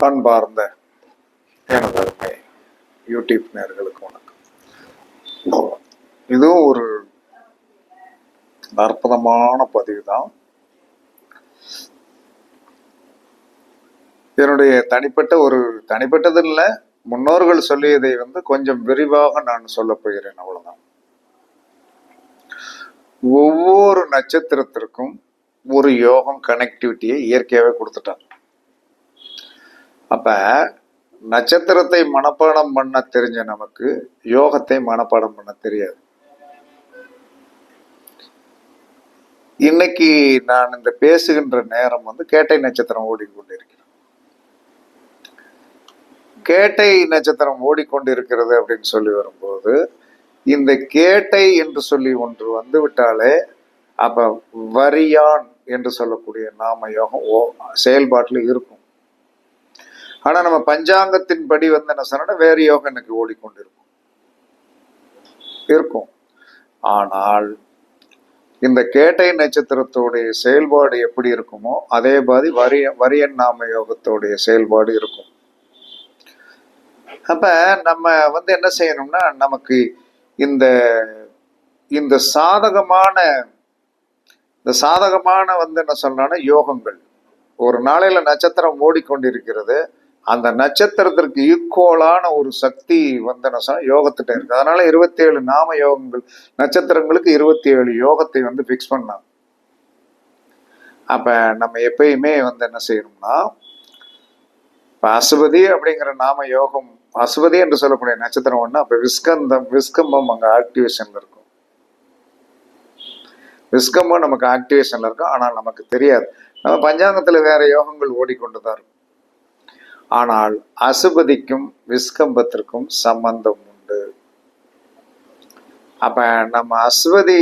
பண்பார்ந்த எனது அருமை யூடியூப் நேர்களுக்கு வணக்கம். இதுவும் ஒரு அற்புதமான பதிவு தான் என்னுடைய தனிப்பட்ட ஒரு தனிப்பட்டது இல்லை முன்னோர்கள் சொல்லியதை வந்து கொஞ்சம் விரிவாக நான் சொல்ல போகிறேன் அவ்வளவுதான். ஒவ்வொரு நட்சத்திரத்திற்கும் ஒரு யோகம் கனெக்டிவிட்டியை இயற்கையாகவே கொடுத்துட்டாங்க. அப்ப நட்சத்திரத்தை மனப்பாடம் பண்ண தெரிஞ்ச நமக்கு யோகத்தை மனப்பாடம் பண்ண தெரியாது. இன்னைக்கு நான் இந்த பேசுகின்ற நேரம் வந்து கேட்டை நட்சத்திரம் ஓடிக்கொண்டிருக்கிறேன் கேட்டை நட்சத்திரம் ஓடிக்கொண்டிருக்கிறது அப்படின்னு சொல்லி வரும்போது இந்த கேட்டை என்று சொல்லி ஒன்று வந்து விட்டாலே அப்ப வரியான் என்று சொல்லக்கூடிய நாம யோகம் ஓ செயல்பாட்டில் இருக்கும். ஆனா நம்ம பஞ்சாங்கத்தின் படி வந்து என்ன சொன்னா வேறு யோகம் எனக்கு ஓடிக்கொண்டிருக்கும் இருக்கும். ஆனால் இந்த கேட்டை நட்சத்திரத்தோடைய செயல்பாடு எப்படி இருக்குமோ அதே மாதிரி வரிய வரியன் நாம யோகத்தோடைய செயல்பாடு இருக்கும். அப்ப நம்ம வந்து என்ன செய்யணும்னா நமக்கு இந்த இந்த சாதகமான இந்த சாதகமான வந்து என்ன சொல்றான்னா யோகங்கள். ஒரு நாளையில நட்சத்திரம் ஓடிக்கொண்டிருக்கிறது. அந்த நட்சத்திரத்திற்கு ஈக்குவலான ஒரு சக்தி வந்து என்ன யோகத்திட்ட இருக்கு. அதனால இருபத்தி ஏழு நாம யோகங்கள் நட்சத்திரங்களுக்கு இருபத்தி ஏழு யோகத்தை வந்து ஃபிக்ஸ் பண்ணாங்க. அப்ப நம்ம எப்பயுமே வந்து என்ன செய்யணும்னா இப்ப அசுபதி அப்படிங்கிற நாம யோகம் அசுபதி என்று சொல்லக்கூடிய நட்சத்திரம் ஒண்ணு அப்ப விஸ்கந்தம் விஸ்கம்பம் அங்க ஆக்டிவேஷன்ல இருக்கும். விஸ்கம்பம் நமக்கு ஆக்டிவேஷன்ல இருக்கும் ஆனால் நமக்கு தெரியாது. நம்ம பஞ்சாங்கத்துல வேற யோகங்கள் ஓடிக்கொண்டுதான் இருக்கும். ஆனால் அசுபதிக்கும் விஸ்கம்பத்திற்கும் சம்பந்தம் உண்டு. அப்ப நம்ம அஸ்வதி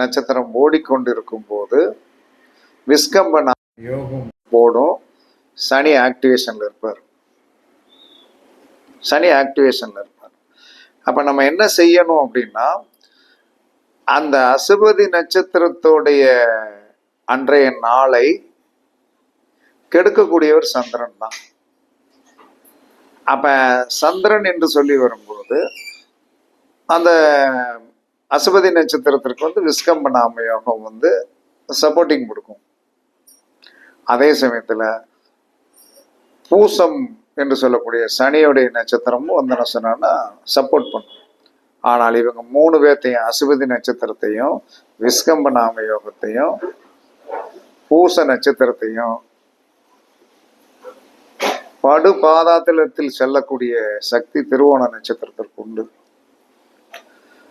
நட்சத்திரம் ஓடிக்கொண்டிருக்கும் போது விஸ்கம்ப யோகம். போடும். சனி ஆக்டிவேஷன்ல இருப்பார். சனி ஆக்டிவேஷன்ல இருப்பார். அப்ப நம்ம என்ன செய்யணும் அப்படின்னா அந்த அசுபதி நட்சத்திரத்தோடைய அன்றைய நாளை கெடுக்கக்கூடியவர் சந்திரன் தான். அப்ப சந்திரன் என்று சொல்லி வரும்போது அந்த அசுபதி நட்சத்திரத்திற்கு வந்து விஸ்கம்ப நாம யோகம் வந்து சப்போர்ட்டிங் கொடுக்கும். அதே சமயத்துல பூசம் என்று சொல்லக்கூடிய சனியுடைய நட்சத்திரமும் வந்து என்ன சொன்னான்னா சப்போர்ட் பண்ணும். ஆனால் இவங்க மூணு பேர்த்தையும் அசுபதி நட்சத்திரத்தையும் விஸ்கம்ப நாம யோகத்தையும் பூச நட்சத்திரத்தையும் படு பாதாத்திலத்தில் செல்லக்கூடிய சக்தி திருவோண நட்சத்திரத்திற்கு உண்டு.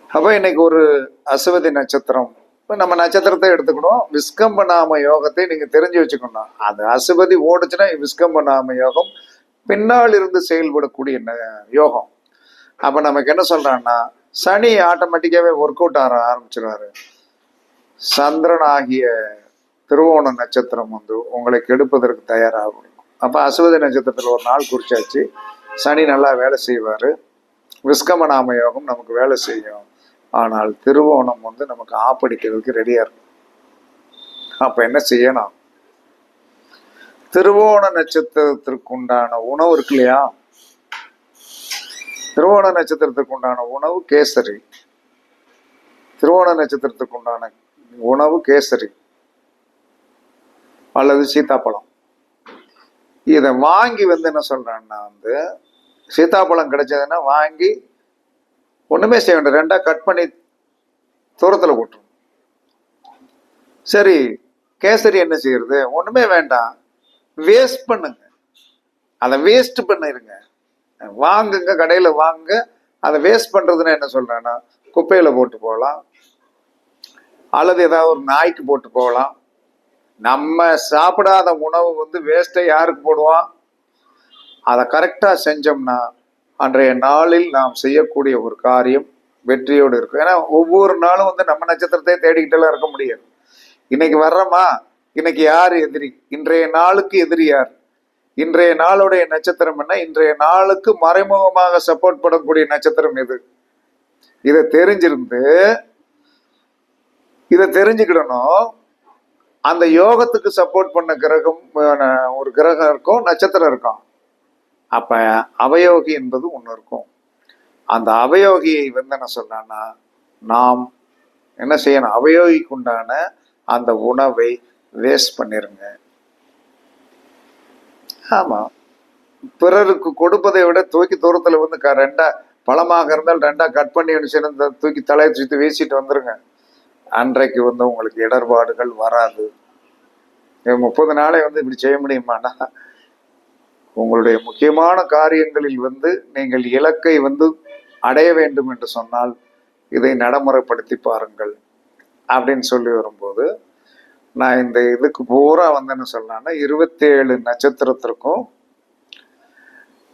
அப்ப இன்னைக்கு ஒரு அசுவதி நட்சத்திரம். இப்போ நம்ம நட்சத்திரத்தை எடுத்துக்கணும். விஸ்கம்ப நாம யோகத்தை நீங்க தெரிஞ்சு வச்சுக்கணும். அது அசுபதி ஓடுச்சுன்னா விஸ்கம்ப நாம யோகம் பின்னால் இருந்து செயல்படக்கூடிய ந- யோகம். அப்போ நமக்கு என்ன சொல்றான்னா சனி ஆட்டோமேட்டிக்காவே ஒர்க் அவுட் ஆக ஆரம்பிச்சிருவாரு. சந்திரன் ஆகிய திருவோண நட்சத்திரம் வந்து உங்களை கெடுப்பதற்கு தயாராகும். அப்போ அசுவதி நட்சத்திரத்தில் ஒரு நாள் குறிச்சாச்சு. சனி நல்லா வேலை செய்வாரு. விஸ்கமநாம யோகம் நமக்கு வேலை செய்யும். ஆனால் திருவோணம் வந்து நமக்கு ஆப்படிக்கிறதுக்கு ரெடியா இருக்கும். அப்ப என்ன செய்யணும்? திருவோண நட்சத்திரத்திற்கு உண்டான உணவு இருக்கு இல்லையா? திருவோண நட்சத்திரத்துக்கு உண்டான உணவு கேசரி. திருவோண நட்சத்திரத்துக்கு உண்டான உணவு கேசரி. அல்லது சீத்தாப்பழம். இதை வாங்கி வந்து என்ன சொல்றேன்னா வந்து சீத்தாப்பழம் கிடைச்சதுன்னா வாங்கி ஒன்றுமே செய்ய வேண்டாம். ரெண்டாக கட் பண்ணி தூரத்தில் போட்டுரும் சரி கேசரி என்ன செய்யறது? ஒன்றுமே வேண்டாம். வேஸ்ட் பண்ணுங்க. அதை வேஸ்ட் பண்ணிருங்க. வாங்குங்க கடையில் வாங்க. அதை வேஸ்ட் பண்ணுறதுன்னா என்ன சொல்கிறேன்னா குப்பையில் போட்டு போகலாம். அல்லது ஏதாவது ஒரு நாய்க்கு போட்டு போகலாம். நம்ம சாப்பிடாத உணவு வந்து வேஸ்ட்டை யாருக்கு போடுவான்? அதை கரெக்டாக செஞ்சோம்னா அன்றைய நாளில் நாம் செய்யக்கூடிய ஒரு காரியம் வெற்றியோடு இருக்கும். ஏன்னா ஒவ்வொரு நாளும் வந்து நம்ம நட்சத்திரத்தை தேடிக்கிட்டெல்லாம் இருக்க முடியாது. இன்னைக்கு வர்றோமா? இன்னைக்கு யார் எதிரி? இன்றைய நாளுக்கு எதிரி யார்? இன்றைய நாளுடைய நட்சத்திரம் என்ன? இன்றைய நாளுக்கு மறைமுகமாக சப்போர்ட் பண்ணக்கூடிய நட்சத்திரம் எது? இதை தெரிஞ்சிருந்து இதை தெரிஞ்சுக்கிடணும். அந்த யோகத்துக்கு சப்போர்ட் பண்ண கிரகம் ஒரு கிரகம் இருக்கும் நட்சத்திரம் இருக்கும். அப்ப அவயோகி என்பது ஒன்று இருக்கும். அந்த அவயோகியை வந்து என்ன சொல்றான்னா நாம் என்ன செய்யணும்? அவயோகிக்கு உண்டான அந்த உணவை வேஸ்ட் பண்ணிருங்க. ஆமா. பிறருக்கு கொடுப்பதை விட தூக்கி தூரத்துல வந்து க- ரெண்டா பழமாக இருந்தால் ரெண்டா கட் பண்ணி என்ன செய்யணும், தூக்கி தலையை சுற்றி வீசிட்டு வந்துருங்க. அன்றைக்கு வந்து உங்களுக்கு இடர்பாடுகள் வராது. முப்பது நாளை வந்து இப்படி செய்ய முடியுமானா உங்களுடைய முக்கியமான காரியங்களில் வந்து நீங்கள் இலக்கை வந்து அடைய வேண்டும் என்று சொன்னால் இதை நடைமுறைப்படுத்தி பாருங்கள் அப்படின்னு சொல்லி வரும்போது நான் இந்த இதுக்கு பூரா வந்து என்ன சொல்லலாம்னா இருபத்தேழு நட்சத்திரத்திற்கும்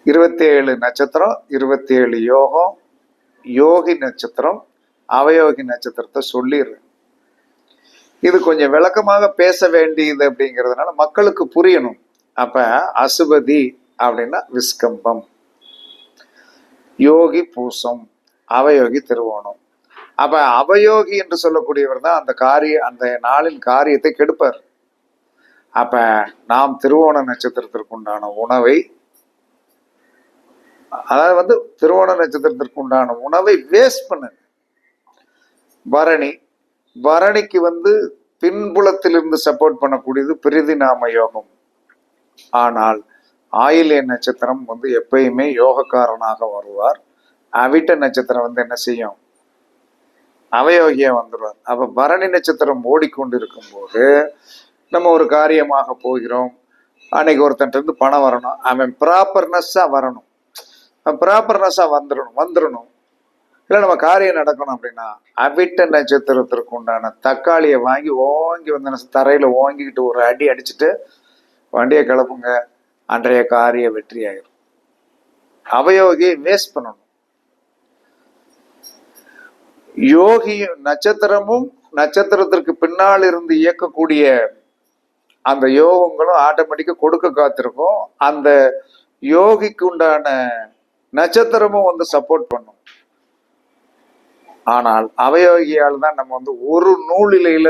இருபத்தேழு நட்சத்திரம் இருபத்தேழு யோகம் யோகி நட்சத்திரம் அவயோகி நட்சத்திரத்தை சொல்லிடுறேன். இது கொஞ்சம் விளக்கமாக பேச வேண்டியது அப்படிங்கிறதுனால மக்களுக்கு புரியணும். அப்ப அசுபதி அப்படின்னா விஸ்கம்பம். யோகி பூசம் அவயோகி திருவோணம். அப்ப அவயோகி என்று சொல்லக்கூடியவர் தான் அந்த காரிய அந்த நாளின் காரியத்தை கெடுப்பார். அப்ப நாம் திருவோண நட்சத்திரத்திற்கு உண்டான உணவை அதாவது வந்து திருவோண நட்சத்திரத்திற்கு உண்டான உணவை வேஸ்ட் பண்ணுங்க பரணி. பரணிக்கு வந்து பின்புலத்திலிருந்து சப்போர்ட் பண்ணக்கூடியது பிரிதி நாம யோகம். ஆனால் ஆயிலிய நட்சத்திரம் வந்து எப்பயுமே யோகக்காரனாக வருவார். அவிட்ட நட்சத்திரம் வந்து என்ன செய்யும்? அவயோகியா வந்துடுவார் அப்ப பரணி நட்சத்திரம் ஓடிக்கொண்டிருக்கும் போது நம்ம ஒரு காரியமாக போகிறோம். அன்னைக்கு ஒருத்தன்ட்ட இருந்து பணம் வரணும். அவன் ப்ராப்பர்னஸ்ஸா வரணும். ப்ராப்பர்னஸ்ஸா வந்துடணும் வந்துடணும் இல்லை நம்ம காரியம் நடக்கணும் அப்படின்னா அவிட்ட நட்சத்திரத்திற்கு உண்டான தக்காளியை வாங்கி ஓங்கி வந்து தரையில் ஓங்கிக்கிட்டு ஒரு அடி அடிச்சுட்டு வண்டியை கிளப்புங்க. அன்றைய காரிய வெற்றி ஆயிரும். அவயோகியை வேஸ்ட் பண்ணணும். யோகியும் நட்சத்திரமும் நட்சத்திரத்திற்கு பின்னால் இருந்து இயக்கக்கூடிய அந்த யோகங்களும் ஆட்டோமேட்டிக்காக கொடுக்க காத்திருக்கும். அந்த யோகிக்கு உண்டான நட்சத்திரமும் வந்து சப்போர்ட் பண்ணும். ஆனால் அவயோகியால் தான் நம்ம வந்து ஒரு நூலிலையில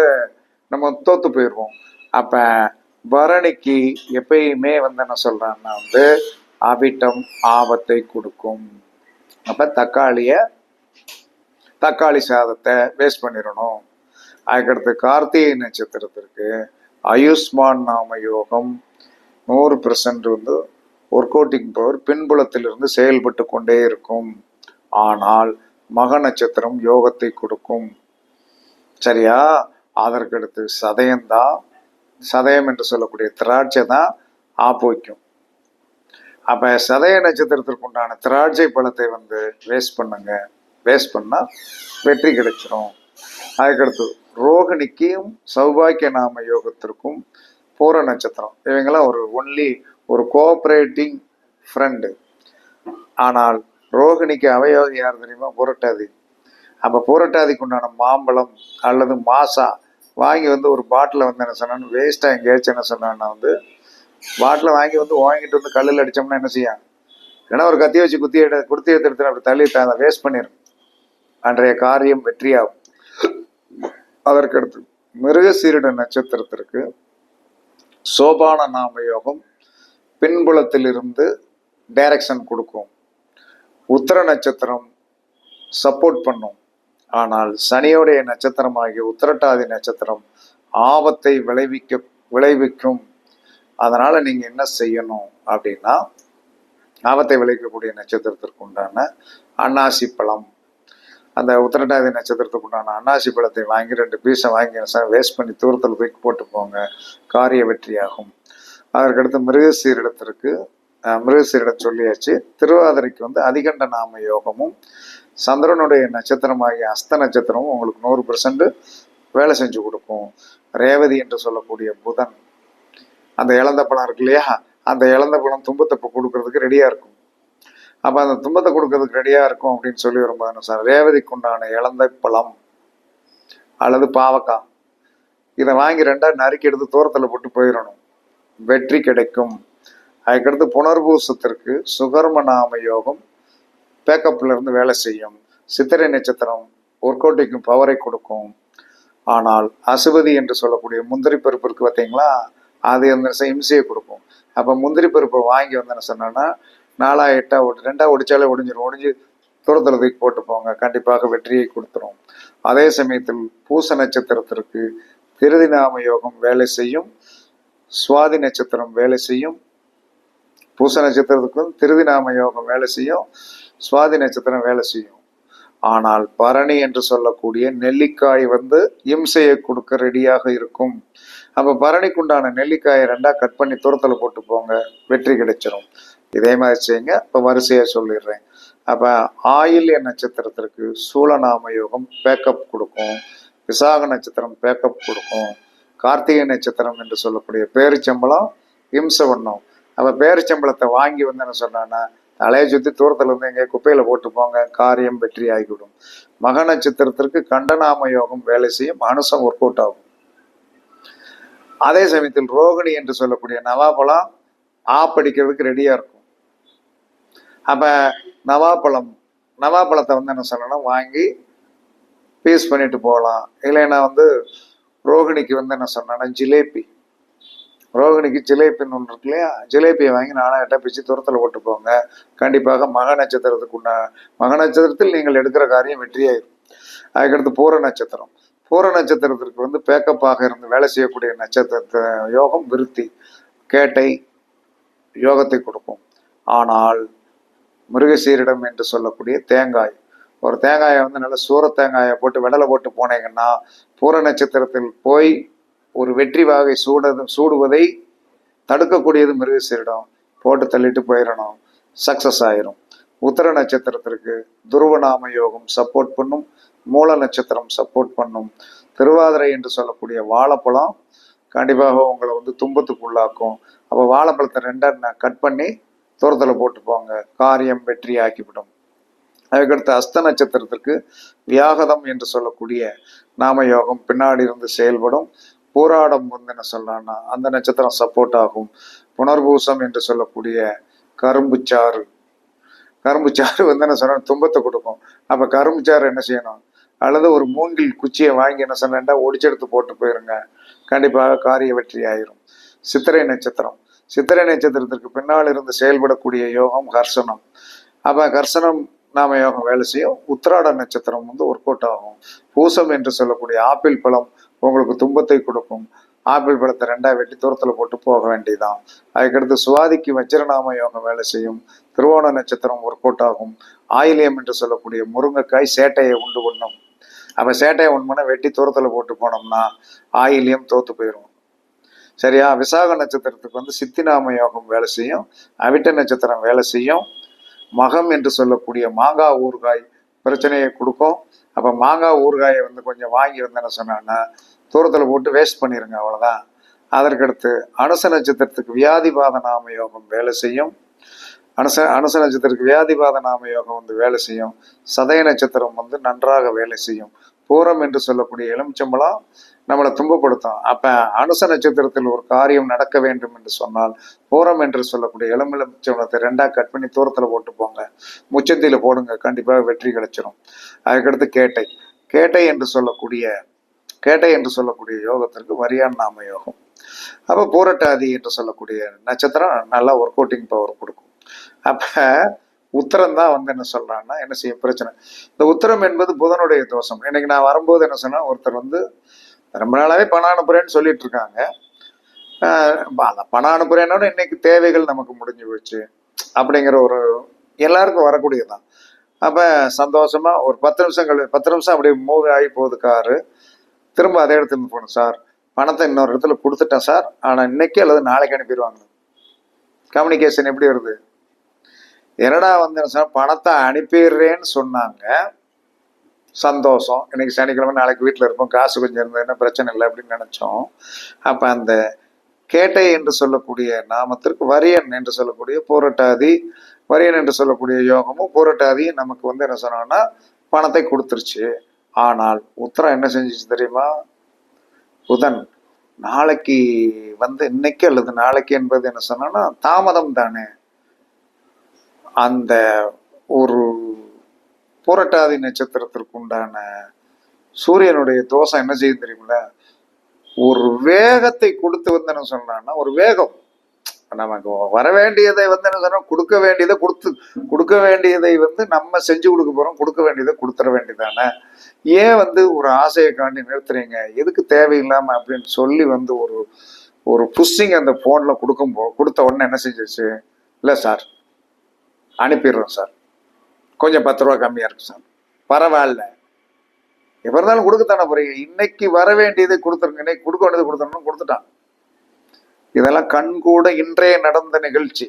நம்ம தோத்து போயிடுவோம் அப்ப பரணிக்கு எப்பயுமே வந்து என்ன சொல்றான்னா வந்து அவிட்டம் ஆபத்தை கொடுக்கும். அப்ப தக்காளிய தக்காளி சாதத்தை வேஸ்ட் பண்ணிடணும். அதுக்கடுத்து கார்த்திகை நட்சத்திரத்திற்கு ஆயுஷ்மான் நாம யோகம் நூறு பெர்சன்ட் வந்து ஒர்க் அவுட்டிங் பவர் பின்புலத்திலிருந்து செயல்பட்டு கொண்டே இருக்கும். ஆனால் மக நட்சத்திரம் யோகத்தை கொடுக்கும். சரியா? அதற்கடுத்து சதயம்தான் சதயம் என்று சொல்லக்கூடிய திராட்சை தான் ஆப்பு வைக்கும் அப்ப சதய நட்சத்திரத்திற்கு உண்டான திராட்சை பழத்தை வந்து வேஸ்ட் பண்ணுங்க. வேஸ்ட் பண்ணா வெற்றி கிடைச்சிரும். அதுக்கடுத்து ரோகிணிக்கும் சௌபாக்கிய நாம யோகத்திற்கும் பூர நட்சத்திரம். இவங்களாம் ஒரு ஒன்லி ஒரு கோஆப்ரேட்டிங் ஃப்ரெண்டு ஆனால் ரோகிணிக்கு அவயோகி யார் தெரியுமா? புரட்டாதி. அப்போ புரட்டாதிக்கு உண்டான மாம்பழம் அல்லது மாசா வாங்கி வந்து ஒரு பாட்டில் வந்து என்ன சொன்னான்னு வேஸ்ட்டாக எங்கேயாச்சும் என்ன சொன்னான்னா வந்து பாட்டில் வாங்கி வந்து வாங்கிட்டு வந்து கல்லில் அடித்தோம்னா என்ன செய்யும்? ஏன்னா ஒரு கத்தி வச்சு குத்தி எடு குத்தி எடுத்து அப்படி தள்ளி அதை வேஸ்ட் பண்ணிடும் அன்றைய காரியம் வெற்றியாகும். அதற்கடுத்து மிருகசீரிட நட்சத்திரத்திற்கு சோபான நாம யோகம் பின்புலத்திலிருந்து டைரக்ஷன் கொடுக்கும். உத்தர நட்சத்திரம் சப்போர்ட் பண்ணும். ஆனால் சனியோடைய நட்சத்திரமாகிய உத்திரட்டாதி நட்சத்திரம் ஆபத்தை விளைவிக்க விளைவிக்கும். அதனால் நீங்கள் என்ன செய்யணும் அப்படின்னா ஆபத்தை விளைவிக்கக்கூடிய நட்சத்திரத்திற்கு உண்டான அன்னாசி பழம். அந்த உத்திரட்டாதி நட்சத்திரத்துக்கு உண்டான அன்னாசி பழத்தை வாங்கி ரெண்டு பீஸை வாங்கி வேஸ்ட் பண்ணி தூரத்தில் தூக்கி போட்டு போங்க காரிய வெற்றியாகும். அதற்கடுத்து மிருகசீரிடத்திற்கு மிருகசீரிடம் சொல்லியாச்சு திருவாதிரைக்கு வந்து அதிகண்ட நாம யோகமும் சந்திரனுடைய நட்சத்திரமாகிய அஸ்த நட்சத்திரமும் உங்களுக்கு நூறு பெர்சன்ட் வேலை செஞ்சு கொடுக்கும். ரேவதி என்று சொல்லக்கூடிய புதன் அந்த இழந்த பழம் இருக்கு இல்லையா? அந்த இழந்த பழம் தும்பத்தப்பை கொடுக்கறதுக்கு ரெடியா இருக்கும். அப்ப அந்த துன்பத்தை கொடுக்கறதுக்கு ரெடியா இருக்கும் அப்படின்னு சொல்லி வரும்போது என்ன சார் ரேவதிக்கு உண்டான இழந்த பழம் அல்லது பாவக்காய் இதை வாங்கி ரெண்டா நறுக்கி எடுத்து தூரத்துல போட்டு போயிடணும். வெற்றி கிடைக்கும். அதுக்கடுத்து புனர்பூசத்திற்கு சுகர்ம நாம யோகம் பேக்கப்ல இருந்து வேலை செய்யும். சித்திரை நட்சத்திரம் ஒர்க் அவுட்டிக்கும் பவரை கொடுக்கும். ஆனால் அசுபதி என்று சொல்லக்கூடிய முந்திரி பருப்பு இருக்கு பார்த்தீங்களா? அது அந்த இம்சையை கொடுக்கும். அப்போ முந்திரி பருப்பை வாங்கி வந்து என்ன சொன்னோன்னா நாலா எட்டா ஒடி ரெண்டா ஒடிச்சாலே ஒடிஞ்சிடும் ஒடிஞ்சு தூரத்தில் தூக்கி போட்டு போங்க. கண்டிப்பாக வெற்றியை கொடுத்துரும். அதே சமயத்தில் பூச நட்சத்திரத்திற்கு திருதி நாம யோகம் வேலை செய்யும். சுவாதி நட்சத்திரம் வேலை செய்யும். பூச நட்சத்திரத்துக்கும் திருவிநாம யோகம் வேலை செய்யும் சுவாதி நட்சத்திரம் வேலை செய்யும். ஆனால் பரணி என்று சொல்லக்கூடிய நெல்லிக்காய் வந்து இம்சையை கொடுக்க ரெடியாக இருக்கும். அப்போ பரணிக்குண்டான நெல்லிக்காயை ரெண்டாக கட் பண்ணி தூரத்தில் போட்டு போங்க வெற்றி கிடைச்சிரும். இதே மாதிரி செய்யுங்க இப்போ வரிசையாக சொல்லிடுறேன். அப்போ ஆயில்ய நட்சத்திரத்திற்கு சூலநாம யோகம் பேக்கப் கொடுக்கும். விசாக நட்சத்திரம் பேக்கப் கொடுக்கும். கார்த்திகை நட்சத்திரம் என்று சொல்லக்கூடிய பேரிச்சம்பளம் வண்ணம். அவன் அப்போ பேரிச்சம்பளத்தை வாங்கி வந்து என்ன சொன்னான்னா தலையை சுற்றி தூரத்தில் இருந்து எங்கேயோ குப்பையில் போட்டு போங்க காரியம் வெற்றி ஆகிவிடும். மக நட்சத்திரத்திற்கு கண்டனாம யோகம் வேலை செய்யும் மனுஷம் ஒர்க் அவுட் ஆகும். அதே சமயத்தில் ரோகிணி என்று சொல்லக்கூடிய நவாப்பழம் ஆப்படிக்கிறதுக்கு ரெடியாக இருக்கும். அப்போ நவாப்பழம் நவாப்பழத்தை வந்து என்ன சொல்லணும் வாங்கி பீஸ் பண்ணிட்டு போகலாம். இல்லைன்னா வந்து ரோகிணிக்கு வந்து என்ன சொன்னா ஜிலேபி. ரோகிணிக்கு ஜிலேபின்னு ஒன்று இருக்கு இல்லையா? ஜிலேபியை வாங்கி நானாக எட்ட பிச்சு துரத்தில் போட்டு போங்க கண்டிப்பாக மக நட்சத்திரத்துக்கு உண்டா மக நட்சத்திரத்தில் நீங்கள் எடுக்கிற காரியம் வெற்றியாயிரும். அதுக்கடுத்து பூர நட்சத்திரம். பூர நட்சத்திரத்திற்கு வந்து பேக்கப்பாக இருந்து வேலை செய்யக்கூடிய நட்சத்திரத்தை யோகம் விருத்தி கேட்டை யோகத்தை கொடுக்கும். ஆனால் மிருகசீரிடம் என்று சொல்லக்கூடிய தேங்காய். ஒரு தேங்காயை வந்து நல்ல சூர தேங்காயை போட்டு விடலை போட்டு போனீங்கன்னா பூர நட்சத்திரத்தில் போய் ஒரு வெற்றி வாகை சூட சூடுவதை தடுக்கக்கூடியது மிருகசீரிடம் போட்டு தள்ளிட்டு போயிடணும். சக்சஸ் ஆயிரும். உத்தர நட்சத்திரத்திற்கு துருவநாம யோகம் சப்போர்ட் பண்ணும். மூல நட்சத்திரம் சப்போர்ட் பண்ணும். திருவாதிரை என்று சொல்லக்கூடிய வாழைப்பழம் கண்டிப்பாக உங்களை வந்து துன்பத்துக்கு உள்ளாக்கும். அப்போ வாழைப்பழத்தை ரெண்டா கட் பண்ணி தூரத்தில் போட்டு போங்க. காரியம் வெற்றி ஆக்கிவிடும். அதுக்கடுத்து அஸ்த நட்சத்திரத்திற்கு வியாகதம் என்று சொல்லக்கூடிய நாம யோகம் பின்னாடி இருந்து செயல்படும். போராடம் வந்து என்ன சொல்றான்னா அந்த நட்சத்திரம் சப்போர்ட் ஆகும். புனர்பூசம் என்று சொல்லக்கூடிய கரும்புச்சாறு கரும்புச்சாறு வந்து என்ன சொன்னா துன்பத்தை கொடுக்கும். அப்ப கரும்புச்சாறு என்ன செய்யணும்? அல்லது ஒரு மூங்கில் குச்சியை வாங்கி என்ன சொன்னா ஒடிச்செடுத்து போட்டு போயிருங்க. கண்டிப்பாக காரிய வெற்றி ஆயிரும். சித்திரை நட்சத்திரம். சித்திரை நட்சத்திரத்திற்கு பின்னால் இருந்து செயல்படக்கூடிய யோகம் கர்சனம். அப்ப கர்சனம் நாம யோகம் வேலை செய்யும். உத்திராட நட்சத்திரம் வந்து ஒர்க் அவுட் ஆகும். பூசம் என்று சொல்லக்கூடிய ஆப்பிள் பழம் உங்களுக்கு துன்பத்தை கொடுக்கும். ஆப்பிள் பழத்தை ரெண்டா வெட்டி தூரத்தில் போட்டு போக வேண்டியதான் அதுக்கடுத்து சுவாதிக்கு வஜ்ரநாம யோகம் வேலை செய்யும். திருவோண நட்சத்திரம் ஒர்க் அவுட் ஆகும். ஆயிலியம் என்று சொல்லக்கூடிய முருங்கைக்காய் சேட்டையை உண்டு பண்ணும். அப்போ சேட்டையை உண்டு பண்ண வெட்டி தூரத்தில் போட்டு போனோம்னா ஆயிலியம் தோத்து போயிடும் சரியா? விசாக நட்சத்திரத்துக்கு வந்து சித்திநாம யோகம் வேலை செய்யும். அவிட்ட நட்சத்திரம் வேலை செய்யும். மகம் என்று சொல்லக்கூடிய மாங்காய் ஊறுகாய் பிரச்சனையை கொடுக்கும். அப்போ மாங்காய் ஊறுகாயை வந்து கொஞ்சம் வாங்கி வந்து என்ன சொன்னான்னா தூரத்தில் போட்டு வேஸ்ட் பண்ணிடுங்க அவ்வளோதான் அதற்கடுத்து அனுச நட்சத்திரத்துக்கு வியாதிபாத நாம யோகம் வேலை செய்யும். அனுச அனுச நட்சத்திரத்துக்கு வியாதிபாத நாம யோகம் வந்து வேலை செய்யும். சதய நட்சத்திரம் வந்து நன்றாக வேலை செய்யும். பூரம் என்று சொல்லக்கூடிய எலுமிச்சம்பழம் நம்மளை துன்பப்படுத்தும். அப்ப அனுச நட்சத்திரத்தில் ஒரு காரியம் நடக்க வேண்டும் என்று சொன்னால் பூரம் என்று சொல்லக்கூடிய எலுமிச்சம்பழத்தை ரெண்டா கட் பண்ணி தூரத்துல போட்டு போங்க. முச்சந்தியில போடுங்க கண்டிப்பாக வெற்றி கிடைச்சிடும் அதுக்கடுத்து கேட்டை. கேட்டை என்று சொல்லக்கூடிய கேட்டை என்று சொல்லக்கூடிய யோகத்திற்கு வரியான் நாம யோகம். அப்போ பூரட்டாதி என்று சொல்லக்கூடிய நட்சத்திரம் நல்லா ஒர்க் அவுட்டிங் பவர் கொடுக்கும். அப்போ உத்தரம் தான் வந்து என்ன சொல்றான்னா என்ன செய்யும்? பிரச்சனை. இந்த உத்தரம் என்பது புதனுடைய தோஷம். இன்னைக்கு நான் வரும்போது என்ன சொன்னா ஒருத்தர் வந்து ரொம்ப நாளாவே பணம் அனுப்புறேன்னு சொல்லிட்டு இருக்காங்க. அந்த பணம் அனுப்புறேன்னோட இன்னைக்கு தேவைகள் நமக்கு முடிஞ்சு போச்சு. அப்படிங்கிற ஒரு எல்லாருக்கும் வரக்கூடியதுதான். அப்ப சந்தோஷமா ஒரு பத்து நிமிஷம் கழி பத்து நிமிஷம் அப்படியே மூவ் ஆகி போகுது காரு. திரும்ப அதே இடத்துல போகணும் சார். பணத்தை இன்னொரு இடத்துல கொடுத்துட்டேன் சார். ஆனால் இன்னைக்கு அல்லது நாளைக்கு அனுப்பிடுவாங்க கம்யூனிகேஷன் எப்படி வருது? என்னடா வந்து சார்? பணத்தை அனுப்பிடுறேன்னு சொன்னாங்க. சந்தோஷம். இன்னைக்கு சனிக்கிழமை நாளைக்கு வீட்டில் இருப்போம். காசு கொஞ்சம் இருந்ததுன்னா பிரச்சனை இல்லை அப்படின்னு நினச்சோம். அப்போ அந்த கேட்டை என்று சொல்லக்கூடிய நாமத்திற்கு வரியன் என்று சொல்லக்கூடிய பூரட்டாதி வரியன் என்று சொல்லக்கூடிய யோகமும் பூரட்டாதியும் நமக்கு வந்து என்ன சொன்னோம்னா பணத்தை கொடுத்துருச்சு. ஆனால் உத்தரம் என்ன செஞ்சிச்சு தெரியுமா? புதன் நாளைக்கு வந்து இன்னைக்கு அல்லது நாளைக்கு என்பது என்ன சொன்னோம்னா தாமதம் தானே. அந்த ஒரு புரட்டாதி நட்சத்திரத்திற்கு உண்டான சூரியனுடைய தோஷம் என்ன செய்யும் தெரியுங்களா ஒரு வேகத்தை கொடுத்து வந்து என்ன சொன்னான்னா ஒரு வேகம். நமக்கு வர வேண்டியதை வந்து என்ன சொன்னால் கொடுக்க வேண்டியதை கொடுத்து கொடுக்க வேண்டியதை வந்து நம்ம செஞ்சு கொடுக்க போறோம். கொடுக்க வேண்டியதை கொடுத்துட வேண்டியதானே? ஏன் வந்து ஒரு ஆசையை காண்டி நிறுத்துறீங்க? எதுக்கு தேவையில்லாம அப்படின்னு சொல்லி வந்து ஒரு ஒரு புஷ்ஷிங் அந்த போன்ல கொடுக்கும்போ கொடுத்த உடனே என்ன செஞ்சிச்சு இல்லை சார் அனுப்பிடுறோம் சார் கொஞ்சம் பத்து ரூபா கம்மியா இருக்கு சார் பரவாயில்ல. எப்ப இருந்தாலும் கொடுக்கத்தானே போறீங்க. இன்னைக்கு வர வேண்டியதை கொடுத்துருங்க. இன்னைக்கு கொடுக்க வேண்டியதை கொடுத்துருன்னு கொடுத்துட்டான். இதெல்லாம் கண் கூட இன்றைய நடந்த நிகழ்ச்சி.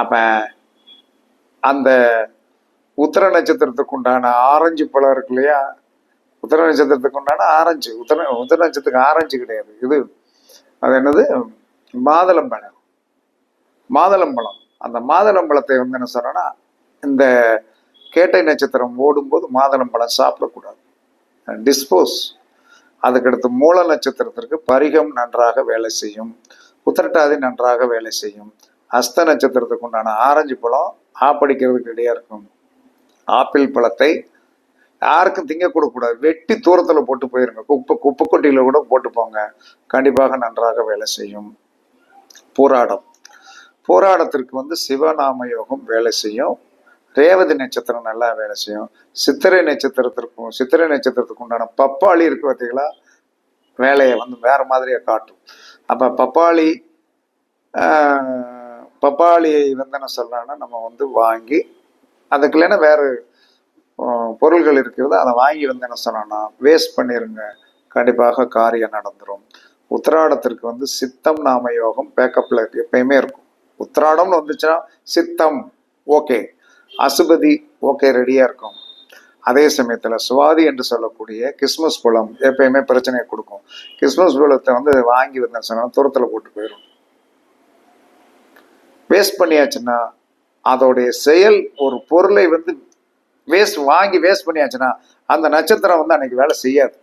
அப்ப அந்த உத்தர நட்சத்திரத்துக்கு உண்டான ஆரஞ்சு பழம் இருக்கு இல்லையா? உத்தர நட்சத்திரத்துக்கு உண்டான ஆரஞ்சு. உத்தர உத்தர நட்சத்திரத்துக்கு ஆரஞ்சு கிடையாது. இது அது என்னது? மாதுளம்பழம் மாதுளம்பழம் அந்த மாதுளம்பழத்தை வந்து என்ன சொல்றேன்னா இந்த கேட்டை நட்சத்திரம் ஓடும்போது மாதுளம்பழம் சாப்பிடக்கூடாது. டிஸ்போஸ் அதுக்கடுத்து மூல நட்சத்திரத்திற்கு பரிகம் நன்றாக வேலை செய்யும். உத்திரட்டாதி நன்றாக வேலை செய்யும். அஸ்த நட்சத்திரத்துக்கு உண்டான ஆரஞ்சு பழம் ஆப்படிக்கிறதுக்கு ரெடியாக இருக்கும். ஆப்பிள் பழத்தை யாருக்கும் திங்க கொடுக்கக்கூடாது. வெட்டி தூரத்தில் போட்டு போயிருங்க. குப்பை குப்பை கொட்டியில் கூட போட்டு போங்க. கண்டிப்பாக நன்றாக வேலை செய்யும். போராடம். போராடத்திற்கு வந்து சிவநாம யோகம் வேலை செய்யும். ரேவதி நட்சத்திரம் நல்லா வேலை செய்யும். சித்திரை நட்சத்திரத்திற்கும் சித்திரை நட்சத்திரத்துக்கு உண்டான பப்பாளி இருக்கு பார்த்தீங்களா வேலையை வந்து வேற மாதிரியே காட்டும். அப்ப பப்பாளி பப்பாளியை வந்து என்ன சொல்லலாம்னா நம்ம வந்து வாங்கி அதுக்கு வேறு பொருள்கள் இருக்கிறது அதை வாங்கி வந்து என்ன சொன்னோம்னா வேஸ்ட் பண்ணிடுங்க கண்டிப்பாக காரியம் நடந்துடும் உத்திராடத்திற்கு வந்து சித்தம் நாம யோகம் பேக்கப்பில் எப்பயுமே இருக்கும். உத்திராடம்னு வந்துச்சுன்னா சித்தம் ஓகே அசுபதி ஓகே ரெடியா இருக்கும். அதே சமயத்துல சுவாதி என்று சொல்லக்கூடிய கிறிஸ்மஸ் பழம் எப்பயுமே பிரச்சனையை கொடுக்கும். கிறிஸ்மஸ் பழத்தை வந்து வாங்கி வந்தேன்னு சொன்னா தூரத்துல போட்டு போயிடும் வேஸ்ட் பண்ணியாச்சுன்னா அதோடைய செயல் ஒரு பொருளை வந்து வேஸ்ட் வாங்கி வேஸ்ட் பண்ணியாச்சுன்னா அந்த நட்சத்திரம் வந்து அன்னைக்கு வேலை செய்யாது.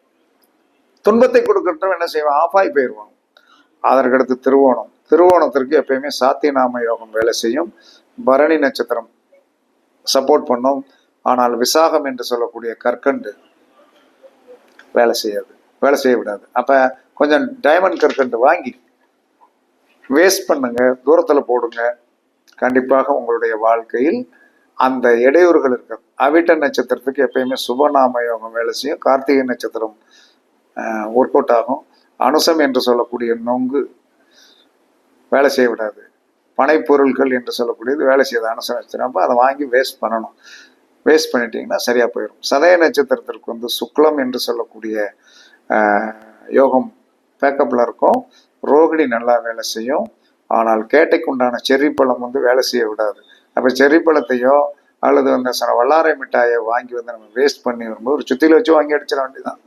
துன்பத்தை கொடுக்கறதும் என்ன செய்வான் ஆஃப் ஆகி போயிடுவான் அதற்கடுத்து திருவோணம். திருவோணத்திற்கு எப்பயுமே சாத்தியநாம யோகம் வேலை செய்யும். பரணி நட்சத்திரம் சப்போர்ட் பண்ணும். ஆனால் விசாகம் என்று சொல்லக்கூடிய கற்கண்டு வேலை செய்யாது. வேலை செய்ய விடாது. அப்போ கொஞ்சம் டைமண்ட் கற்கண்டு வாங்கி வேஸ்ட் பண்ணுங்க. தூரத்தில் போடுங்க. கண்டிப்பாக உங்களுடைய வாழ்க்கையில் அந்த இடையூறுகள் இருக்கு அவிட்ட நட்சத்திரத்துக்கு எப்பயுமே சுபநாம யோகம் வேலை செய்யும். கார்த்திகை நட்சத்திரம் ஒர்க் அவுட் ஆகும். அனுசம் என்று சொல்லக்கூடிய நொங்கு வேலை செய்ய விடாது. பனைப்பொருள்கள் என்று சொல்லக்கூடியது வேலை செய்த அனுசம் அதை வாங்கி வேஸ்ட் பண்ணணும். வேஸ்ட் பண்ணிட்டீங்கன்னா சரியாக போயிடும். சதய நட்சத்திரத்திற்கு வந்து சுக்லம் என்று சொல்லக்கூடிய யோகம் பேக்கப்பில் இருக்கும். ரோகிணி நல்லா வேலை செய்யும். ஆனால் கேட்டைக்கு உண்டான செர்ரி பழம் வந்து வேலை செய்ய விடாது. அப்போ செர்ரி பழத்தையோ அல்லது வந்து ச- வல்லாரை மிட்டாயை வாங்கி வந்து நம்ம வேஸ்ட் பண்ணி வரும்போது ஒரு சுத்தியில வச்சு வாங்கி அடிச்சிட வேண்டியதான்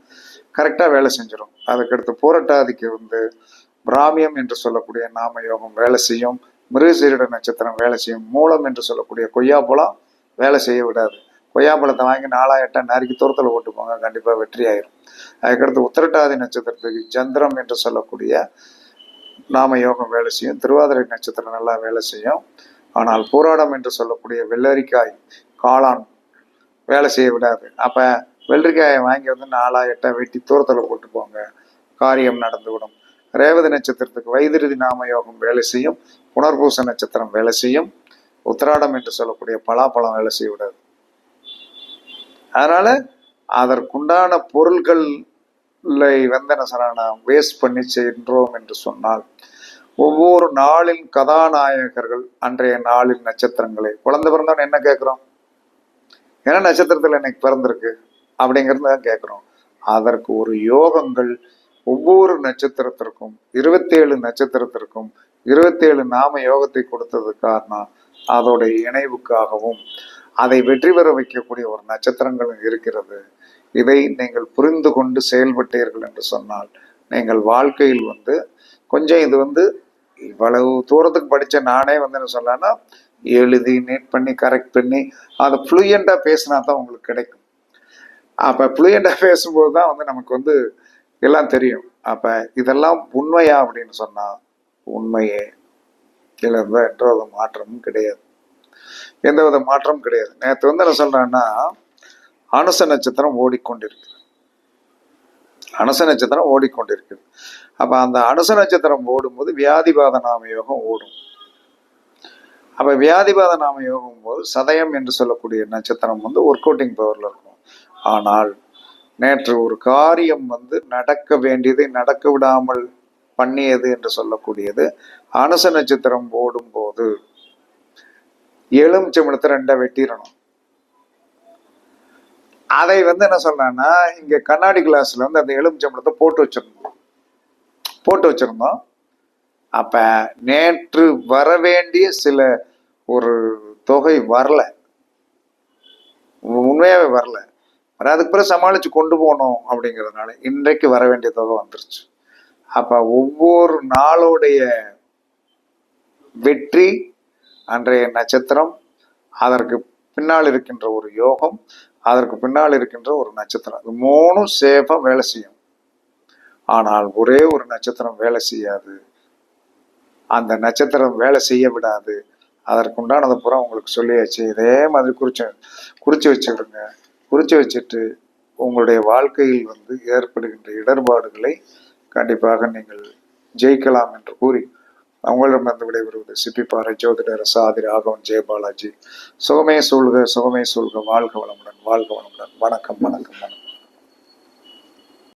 கரெக்டாக வேலை செஞ்சிடும் அதுக்கடுத்து பூரட்டாதிக்கு வந்து பிராமியம் என்று சொல்லக்கூடிய நாம யோகம் வேலை செய்யும். மிருகசீரிட நட்சத்திரம் வேலை செய்யும் மூலம் என்று சொல்லக்கூடிய கொய்யாப்பழம் வேலை செய்ய விடாது. கொய்யாப்பழத்தை வாங்கி நாலாயிரம் நறுக்கி தூரத்தில் போட்டு போங்க கண்டிப்பாக வெற்றி ஆயிரும். அதுக்கடுத்து உத்திரட்டாதி நட்சத்திரத்துக்கு சந்திரம் என்று சொல்லக்கூடிய நாம யோகம் வேலை செய்யும் திருவாதிரை நட்சத்திரம் நல்லா வேலை செய்யும். ஆனால் போராடம் என்று சொல்லக்கூடிய வெள்ளரிக்காய் காளான் வேலை செய்ய விடாது. அப்ப வெள்ளரிக்காயை வாங்கி வந்து நாலா வெட்டி தூரத்துல போட்டு போங்க காரியம் நடந்துவிடும். ரேவதி நட்சத்திரத்துக்கு வைத்திருதி நாம யோகம் வேலை செய்யும் புனர்பூச நட்சத்திரம் வேலை செய்யும் உத்திராடம் என்று சொல்லக்கூடிய பலாப்பழம் வேலை செய்ய விடாது அதனால அதற்குண்டான பொருள்களை வந்து என்ன வேஸ்ட் பண்ணி சென்றோம் என்று சொன்னால் ஒவ்வொரு நாளின் கதாநாயகர்கள் அன்றைய நாளின் நட்சத்திரங்களை குழந்தை பிறந்தவன் என்ன கேட்குறோம்? என்ன நட்சத்திரத்தில் இன்னைக்கு பிறந்திருக்கு? அப்படிங்கிறது தான் கேட்குறோம். அதற்கு ஒரு யோகங்கள் ஒவ்வொரு நட்சத்திரத்திற்கும் இருபத்தேழு நட்சத்திரத்திற்கும் இருபத்தேழு நாம யோகத்தை கொடுத்தது காரணம் அதோடைய இணைவுக்காகவும் அதை வெற்றி பெற வைக்கக்கூடிய ஒரு நட்சத்திரங்களும் இருக்கிறது. இதை நீங்கள் புரிந்து கொண்டு செயல்பட்டீர்கள் என்று சொன்னால் நீங்கள் வாழ்க்கையில் வந்து கொஞ்சம் இது வந்து இவ்வளவு தூரத்துக்கு படித்த நானே வந்து என்ன சொல்லலாம்னா எழுதி நீட் பண்ணி கரெக்ட் பண்ணி அதை ஃப்ளூயண்டாக பேசினா தான் உங்களுக்கு கிடைக்கும். அப்போ ஃப்ளூயண்டாக பேசும்போது தான் வந்து நமக்கு வந்து எல்லாம் தெரியும். அப்போ இதெல்லாம் உண்மையா அப்படின்னு சொன்னால் உண்மையே. இதில் இருந்தால் எந்த மாற்றமும் கிடையாது. எந்த வித மாற்றமும் கிடையாது. நேற்று வந்து என்ன சொல்றேன்னா அனுச நட்சத்திரம் ஓடிக்கொண்டிருக்கு அனுச நட்சத்திரம் ஓடிக்கொண்டிருக்குது. அப்ப அந்த அனுச நட்சத்திரம் ஓடும்போது வியாதிபாத நாம யோகம் ஓடும். அப்ப வியாதிபாத நாம யோகம் போது சதயம் என்று சொல்லக்கூடிய நட்சத்திரம் வந்து ஒர்க் அவுட்டிங் பவர்ல இருக்கும். ஆனால் நேற்று ஒரு காரியம் வந்து நடக்க வேண்டியதை நடக்க விடாமல் பண்ணியது என்று சொல்லக்கூடியது. அனுச நட்சத்திரம் ஓடும் போது எலுமிச்சம்பழத்தை ரெண்டா வெட்டிடணும். அதை வந்து என்ன சொல்றேன்னா இங்க கண்ணாடி கிளாஸ்ல வந்து அந்த எலுமிச்சம்பழத்தை போட்டு வச்சிருந்தோம். போட்டு வச்சிருந்தோம். அப்ப நேற்று வர வேண்டிய சில ஒரு தொகை வரல. உண்மையாவே வரல. ஆனால் அதுக்கு பிறகு சமாளித்து கொண்டு போகணும் அப்படிங்கிறதுனால இன்றைக்கு வர வேண்டிய தொகை வந்துருச்சு. அப்போ ஒவ்வொரு நாளுடைய வெற்றி அன்றைய நட்சத்திரம் அதற்கு பின்னால் இருக்கின்ற ஒரு யோகம் அதற்கு பின்னால் இருக்கின்ற ஒரு நட்சத்திரம். இது மூணும் சேஃபாக வேலை செய்யும். ஆனால் ஒரே ஒரு நட்சத்திரம் வேலை செய்யாது. அந்த நட்சத்திரம் வேலை செய்ய விடாது. அதற்குண்டானதை பூரா உங்களுக்கு சொல்லியாச்சு. இதே மாதிரி குறிச்சு குறிச்சு வச்சுக்கிடுங்க. குறித்து வச்சுட்டு உங்களுடைய வாழ்க்கையில் வந்து ஏற்படுகின்ற இடர்பாடுகளை கண்டிப்பாக நீங்கள் ஜெயிக்கலாம் என்று கூறி உங்களிடமிருந்து விடைபெறுவது சிப்பிப்பாறை ஜோதிடர் சாதி ராகவன் ஜெயபாலாஜி. சுகமே சூழ்க சுகமே சூழ்க. வாழ்க வளமுடன் வாழ்க வளமுடன். வணக்கம் வணக்கம் வணக்கம்.